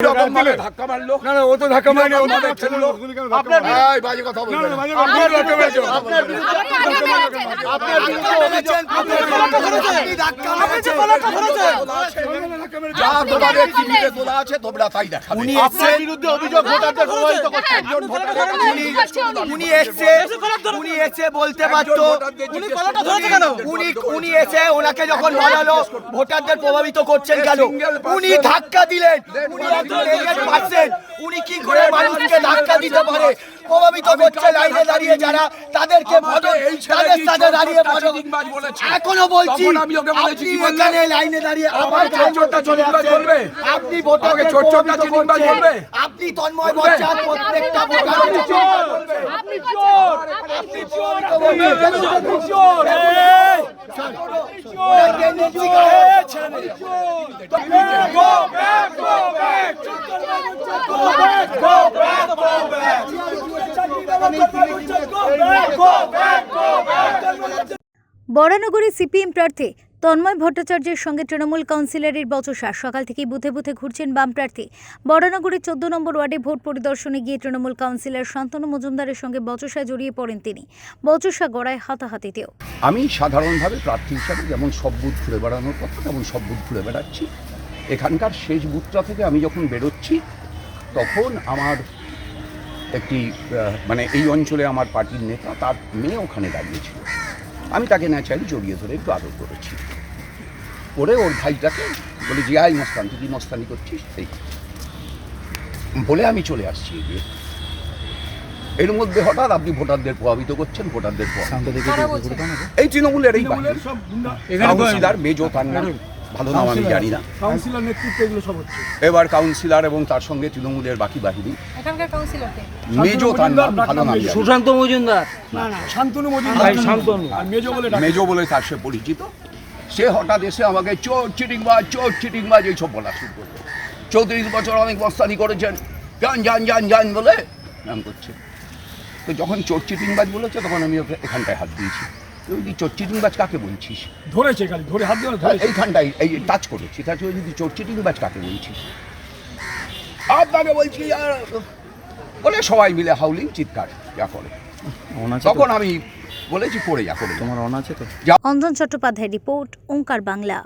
রকম ভাবে ধাক্কা মারলো না না ও তো ধাক্কা মারেনি ও তো আমাদের আপনার এই বাজে কথা বলবেন না। আপনার ধাক্কা মেরেছে আপনার বিরুদ্ধে আপনার বিরুদ্ধে অভিযোগ আপনি ধাক্কা মেরেছেন যা তোমাদের টিভিতে তোলা আছে তোমরা তাই দেখাবে উনি আপনার বিরুদ্ধে অভিযোগ ভোটারদের প্রভাবিত করছে একজন উনি এসছে উনি এসে বলতে পারতো উনি উনি উনি এসে ওনাকে যখন বলালো ভোটারদের প্রভাবিত করছেন কেন উনি ধাক্কা দিলেন উনি উনি কি করে মানুষকে ধাক্কা দিতে পারে প্রভাবিত করছে লাইনে দাঁড়িয়ে যারা তাদেরকে তাদের সাথে দাঁড়িয়ে? এখনও বলছি আপনি এখানে লাইনে দাঁড়িয়ে আবার আমাকে চলে চিটিংবাজ আপনি ভোটারকে করছেন। বলবে? আপনি তন্ময় বচ্চার প্রত্যেকটা আপনি চোর আপনি চোর বরানগরে সিপিএম প্রার্থী তন্ময় ভট্টাচার্যের সঙ্গে তৃণমূল কাউন্সিলরের বচসা। সকাল থেকেই বুথে বুথে ঘুরছেন বাম প্রার্থী। বরানগরের চোদ্দ নম্বর ওয়ার্ডে ভোট পরিদর্শনে গিয়ে তৃণমূল কাউন্সিলর শান্তনু মজুমদারের সঙ্গে বচসায় জড়িয়ে পড়েন তিনি। বচসা গড়ায় হাতাহাতিতেও। আমি সাধারণভাবে প্রার্থী হিসাবে যেমন সব বুথ ঘুরে বেড়ানোর কথা, তেমন সব বুথ ঘুরে বেড়াচ্ছি। এখানকার শেষ বুথটা থেকে আমি যখন বেরোচ্ছি, তখন আমার একটি মানে এই অঞ্চলে আমার পার্টির নেতা, তার মেয়ে ওখানে দাঁড়িয়েছিল আমি তাকে ন্যাচারালি জড়িয়ে ধরে একটু আদর করেছি। করে ওর ভাইটাকে বলে যে আই মস্তান তুই কি মস্তানি করছিস? এই। বলে আমি চলে আসছি এগিয়ে। এর মধ্যে হঠাৎ আপনি ভোটারদের প্রভাবিত করছেন ভোটারদের প্রভাবিত এই তৃণমূলের এই বাহিনী। মেজো তার নাম। ভালো নাম আমি জানি না। কাউন্সিলর নেতৃত্বে এগুলো সব হচ্ছে। এবার কাউন্সিলর এবং তার সঙ্গে তৃণমূলের বাকি বাহিনী। এখানকার কাউন্সিলরকে মেজো তার নাম ভালো নাম সুশান্ত মজুমদার। না না শান্তনু মজুমদার। ভাই, শান্তনু। আর মেজো বলে ডাকে। মেজো বলে তার সে পরিচিত। সে হঠাৎ এসে আমাকে চোর চিটিংবাজ চোর চিটিং চিটিংবাজ এইসব বলা শুরু করল। চৌত্রিশ বছর অনেক মস্তানি করেছেন। যান যান যান যান বলে নাম করছে। তো যখন চোর চিটিংবাজ বলেছে তখন আমি ওকে এখানটায় হাত দিয়েছি। যদি চোর চিটিংবাজ কাকে বলছিস? ধরেছে খালি ধরে হাত ধরে ধরে এইখানটাই এই টাচ করেছি তার যদি চোর চিটিংবাজ কাকে বলছিস। আর তাকে বলছি আর বলে সবাই মিলে হাউলিং চিৎকার যা করে। তখন আমি বলেছি পড়ে যা করে তোমার অন আছে তো অঞ্জন চট্টোপাধ্যায় রিপোর্ট ওঙ্কার বাংলা।